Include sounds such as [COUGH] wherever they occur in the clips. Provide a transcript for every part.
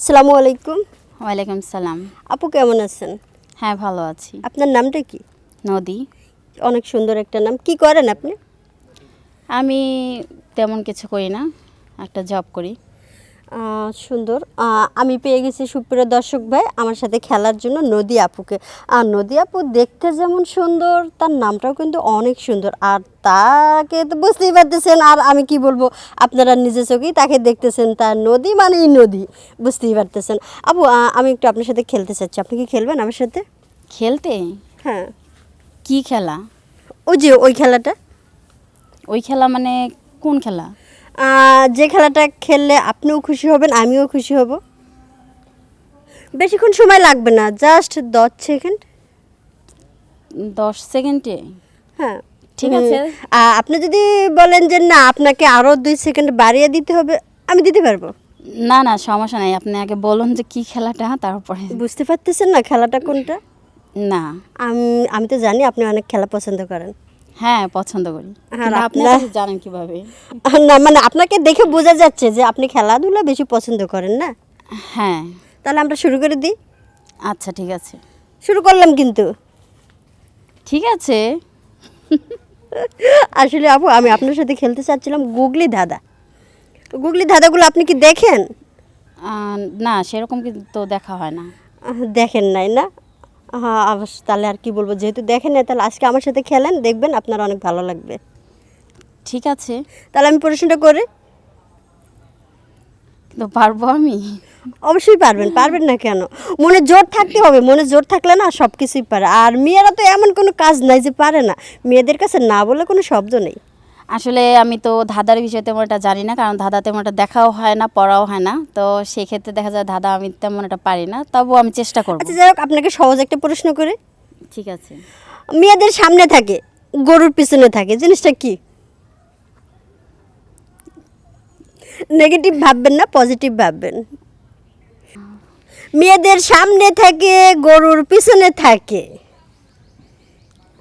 সালামু আলাইকুম। ওয়ালাইকুম সালাম। আপু কেমন আছেন? হ্যাঁ ভালো আছি। আপনার নামটা কি? নদী। অনেক সুন্দর একটা নাম। কি করেন আপনি? আমি তেমন কিছু করি না একটা জব করি। সুন্দর। আমি পেয়ে গেছি সুপ্রিয় দর্শক ভাই আমার সাথে খেলার জন্য নদী আপুকে। আর নদী আপু দেখতে যেমন সুন্দর তার নামটাও কিন্তু অনেক সুন্দর। আর তাকে তো বুঝতেই পারতেছেন আর আমি কি বলব আপনারা নিজে চোখেই তাকে দেখতেছেন তার নদী মানেই নদী বুঝতেই পারতেছেন। আপু আমি একটু আপনার সাথে খেলতে চাচ্ছি। আপনি কি খেলবেন আমার সাথে? খেলতে? হ্যাঁ। কি খেলা? ওই যে ওই খেলাটা? ওই খেলা মানে কোন খেলা? যে খেলাটা খেললে আপনিও খুশি হবেন আমিও খুশি হব। বেশিক্ষণ সময় লাগবে না জাস্ট দশ সেকেন্ড দশ সেকেন্ডে হ্যাঁ। ঠিক আছে। আপনি যদি বলেন যে না আপনাকে আরও দুই সেকেন্ড বাড়িয়ে দিতে হবে আমি দিতে পারব। না না সমস্যা নাই। আপনি আগে বলুন যে কি খেলাটা তারপরে। বুঝতে পারতেছেন না খেলাটা কোনটা? না। আমি আমি তো জানি আপনি অনেক খেলা পছন্দ করেন। হ্যাঁ পছন্দ করি। কিন্তু আপনি জানেন কীভাবে? না মানে আপনাকে দেখে বোঝা যাচ্ছে যে আপনি খেলাধুলা বেশি পছন্দ করেন না। হ্যাঁ। তাহলে আমরা শুরু করে দিই। আচ্ছা ঠিক আছে। শুরু করলাম কিন্তু। ঠিক আছে। আসলে আপু আমি আপনার সাথে খেলতে চাচ্ছিলাম গুগলি ধাঁধা। গুগলি ধাঁধাগুলো আপনি কি দেখেন? না সেরকম কিন্তু দেখা হয় না। দেখেন নাই না? হ্যাঁ অবশ্য তাহলে আর কি বলব? যেহেতু দেখেন না তাহলে আজকে আমার সাথে খেলেন দেখবেন আপনার অনেক ভালো লাগবে। ঠিক আছে। তাহলে আমি প্রশ্নটা করি? কিন্তু পারব আমি? অবশ্যই পারবেন পারবেন না কেন? মনে জোর থাকতে হবে মনে জোর থাকলে না সব কিছুই পারে। আর মেয়েরা তো এমন কোনো কাজ নাই যে পারে না। মেয়েদের কাছে না বলে কোনো শব্দ নেই। আসলে আমি তো ধাঁধার বিষয়ে তেমন একটা জানি না কারণ ধাঁধা তেমন একটা দেখাও হয় না পড়াও হয় না। তো সেই ক্ষেত্রে দেখা যায় ধাঁধা আমি তেমন একটা পারি না তবুও আমি চেষ্টা করব। আচ্ছা যাই হোক আপনাকে সহজ একটা প্রশ্ন করে। ঠিক আছে। মেয়েদের সামনে থাকে গরুর পিছনে থাকে জিনিসটা কি? নেগেটিভ ভাববেন না পজিটিভ ভাববেন। মেয়েদের সামনে থাকে গরুর পিছনে থাকে।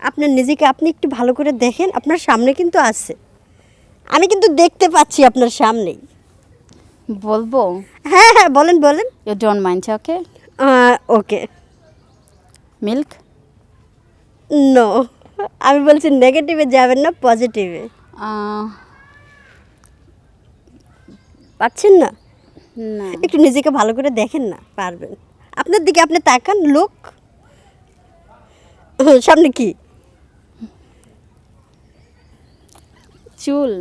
আপনার নিজেকে আপনি একটু ভালো করে দেখেন আপনার সামনে কিন্তু আছে। আমি কিন্তু দেখতে পাচ্ছি আপনার সামনেই। বলব? হ্যাঁ হ্যাঁ বলেন বলেন। You don't mind okay okay. Milk no আমি বলছি নেগেটিভে যাবেন না পজিটিভে পাচ্ছেন না? না। একটু নিজেকে ভালো করে দেখেন না পারবেন। আপনার দিকে আপনি তাকান লোক সামনে কি? চুল।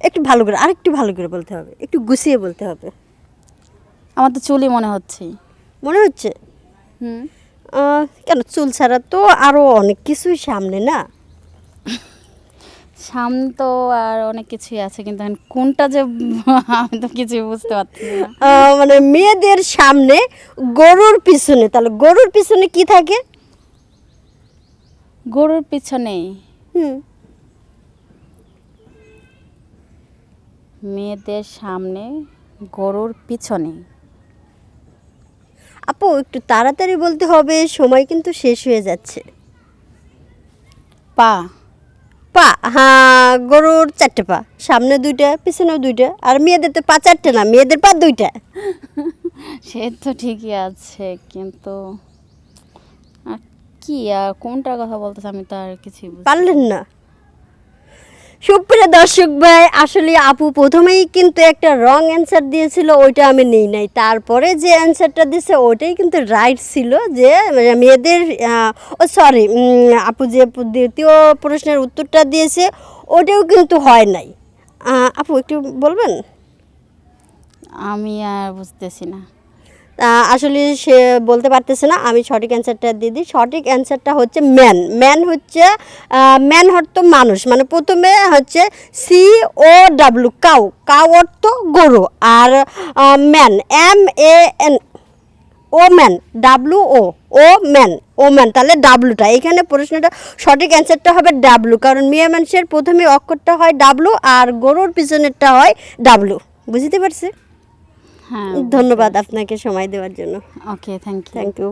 একটু ভালো করে আরেকটু ভালো করে বলতে হবে একটু গুছিয়ে বলতে হবে। আমার তো চুলই মনে হচ্ছে। মনে হচ্ছে? হুম। কেন? চুল ছাড়া তো আরও অনেক কিছুই সামনে না? সামনে তো আর অনেক কিছুই আছে কিন্তু এখন কোনটা যে আমি তো কিছুই বুঝতে পারছি মানে মেয়েদের সামনে গরুর পিছনে তাহলে গরুর পিছনে কি থাকে? গরুর পিছনে? হুম। মেয়েদের সামনে গরুর পিছনে। আপু একটু তাড়াতাড়ি বলতে হবে সময় কিন্তু শেষ হয়ে যাচ্ছে। পা। পা হ্যাঁ গরুর চারটে পা সামনে দুইটা পিছনেও দুইটা আর মেয়েদের তো পা চারটে না মেয়েদের পা দুইটা। [LAUGHS] সে তো ঠিকই আছে কিন্তু আর কি আর কোনটার কথা বলতেছে আমি তো আর কিছুই পারলেন না। দর্শক ভাই, আসলে আপু প্রথমেই কিন্তু একটা রং অ্যান্সার দিয়েছিল, ওইটা আমি নেই নাই। তারপরে যে অ্যান্সারটা দিয়েছে ওইটাই কিন্তু রাইট ছিল যে মানে মেয়েদের ও সরি আপু যে দ্বিতীয় প্রশ্নের উত্তরটা দিয়েছে ওটাও কিন্তু হয় নাই। আপু একটু বলবেন? আমি আর বুঝতেছি না। আসলে সে বলতে পারতেছে না, আমি সঠিক অ্যান্সারটা দিয়ে দিই। সঠিক অ্যান্সারটা হচ্ছে ম্যান ম্যান হচ্ছে ম্যান অর্থ মানুষ। মানে প্রথমে হচ্ছে C O W cow cow অর্থ গরু। আর man M A N O man W O O man O man তাহলে ডাব্লুটা এখানে প্রশ্নটা, সঠিক অ্যান্সারটা হবে ডাব্লু কারণ মেয়ে মানুষের প্রথমে অক্ষরটা হয় ডাব্লু আর গরুর পিছনেরটা হয় ডাব্লু বুঝতে পারছি? ধন্যবাদ আপনাকে সময় দেওয়ার জন্য। Okay thank you thank you